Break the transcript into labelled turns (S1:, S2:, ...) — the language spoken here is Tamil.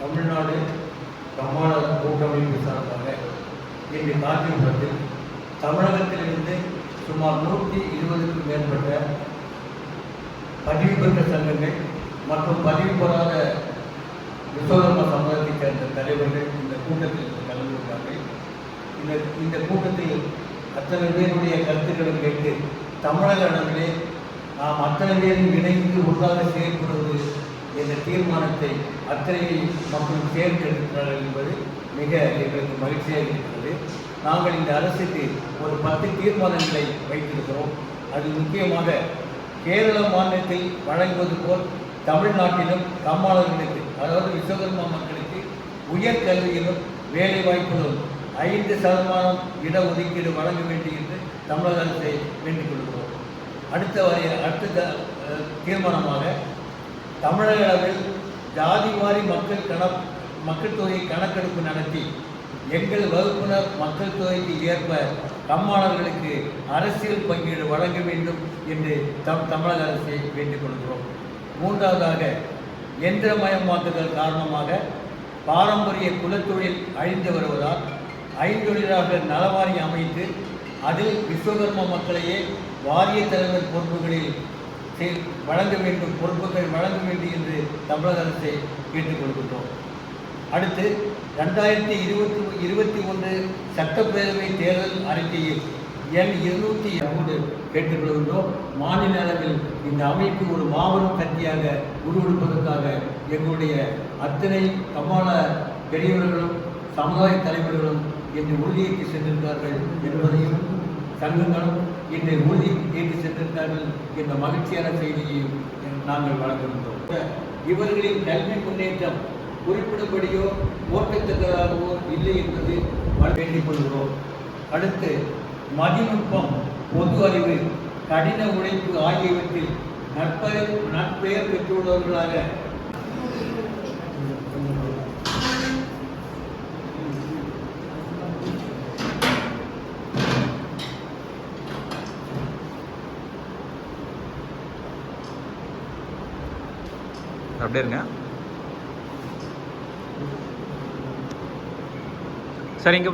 S1: தமிழ்நாடு பிரமாண கூட்டமைப்பு சார்பாக இன்று காஞ்சிபுரத்தில் தமிழகத்திலிருந்து சுமார் நூற்றி இருபதுக்கும் மேற்பட்ட பதிவு பெற்ற சங்கங்கள் மற்றும் பதிவு பெறாத விஸ்வகர்ம சமூகத்தைச் சேர்ந்த தலைவர்கள் இந்த கூட்டத்தில் கலந்து கொண்டார்கள் இந்த இந்த கூட்டத்தில் அத்தனை பேருடைய கருத்துக்களை கேட்டு தமிழக அளவிலே நாம் அத்தனை பேரும் இணைந்து ஒன்றாக செயல்படுவது தீர்மானத்தை அத்தனை மக்கள் தேர்ந்தெடுக்கிறார்கள் என்பது மிக எங்களுக்கு மகிழ்ச்சியாக இருக்கிறது. நாங்கள் இந்த அரசுக்கு ஒரு பத்து தீர்மானங்களை வைத்திருக்கிறோம். அது முக்கியமாக கேரள மாநிலத்தில் வழங்குவது போல் தமிழ்நாட்டிலும் கம்மாளர்களுக்கு அதாவது விஸ்வகர்மா மக்களுக்கு உயர்கல்வியிலும் வேலை வாய்ப்புகளும் ஐந்து சதமானம் இடஒதுக்கீடு வழங்க வேண்டும் என்று தமிழக அரசை வேண்டிக் கொள்கிறோம். அடுத்த வரை அடுத்த தீர்மானமாக தமிழக அளவில் ஜாதி வாரி மக்கள் கண மக்கள் தொகை கணக்கெடுப்பு நடத்தி எங்கள் வகுப்பினர் மக்கள் தொகைக்கு ஏற்ப கம்மாளர்களுக்கு அரசியல் பங்கீடு வழங்க வேண்டும் என்று தம் தமிழக அரசை வேண்டிக் கொள்கிறோம். மூன்றாவதாக எந்திரமயமாக்குதல் காரணமாக பாரம்பரிய குலத்தொழில் அழிந்து வருவதால் ஐந்தொழிலாக நலவாரி அமைத்து அதில் விஸ்வகர்ம மக்களையே வாரிய தலைவர் பொறுப்புகளில் செயல் வழங்க வேண்டும் பொறுப்புகள் வழங்க வேண்டும் என்று தமிழக அரசை கேட்டுக்கொள்கின்றோம் அடுத்து ரெண்டாயிரத்தி இருபத்தி இருபத்தி ஒன்று சட்டப்பேரவை தேர்தல் அறிக்கையில் எண் இருநூற்றி மூன்று கேட்டுக்கொள்கின்றோம் மாநில அளவில் இந்த அமைப்பு ஒரு மாபெரும் கட்சியாக உருவெடுப்பதற்காக எங்களுடைய அத்தனை கமால பெரியவர்களும் சமுதாய தலைவர்களும் என்று உறுதியேற்று சென்றிருக்கிறார்கள் என்பதையும் சங்கங்களும் இன்று உறுதி ஏற்று சென்றிருக்கிறார்கள் என்ற மகிழ்ச்சியான செய்தியையும் நாங்கள் வழங்குகின்றோம். இவர்களின் கல்வி முன்னேற்றம் குறிப்பிடும்படியோ ஓட்டத்தக்கதாகவோ இல்லை என்பது வேண்டிக் கொள்கிறோம். அடுத்து மதிநுட்பம் பொது அறிவு கடின உழைப்பு ஆகியவற்றில் நட்பெயர் நட்பெயர் பெற்றுள்ளவர்களாக
S2: அப்படியே இருங்க. சரிங்க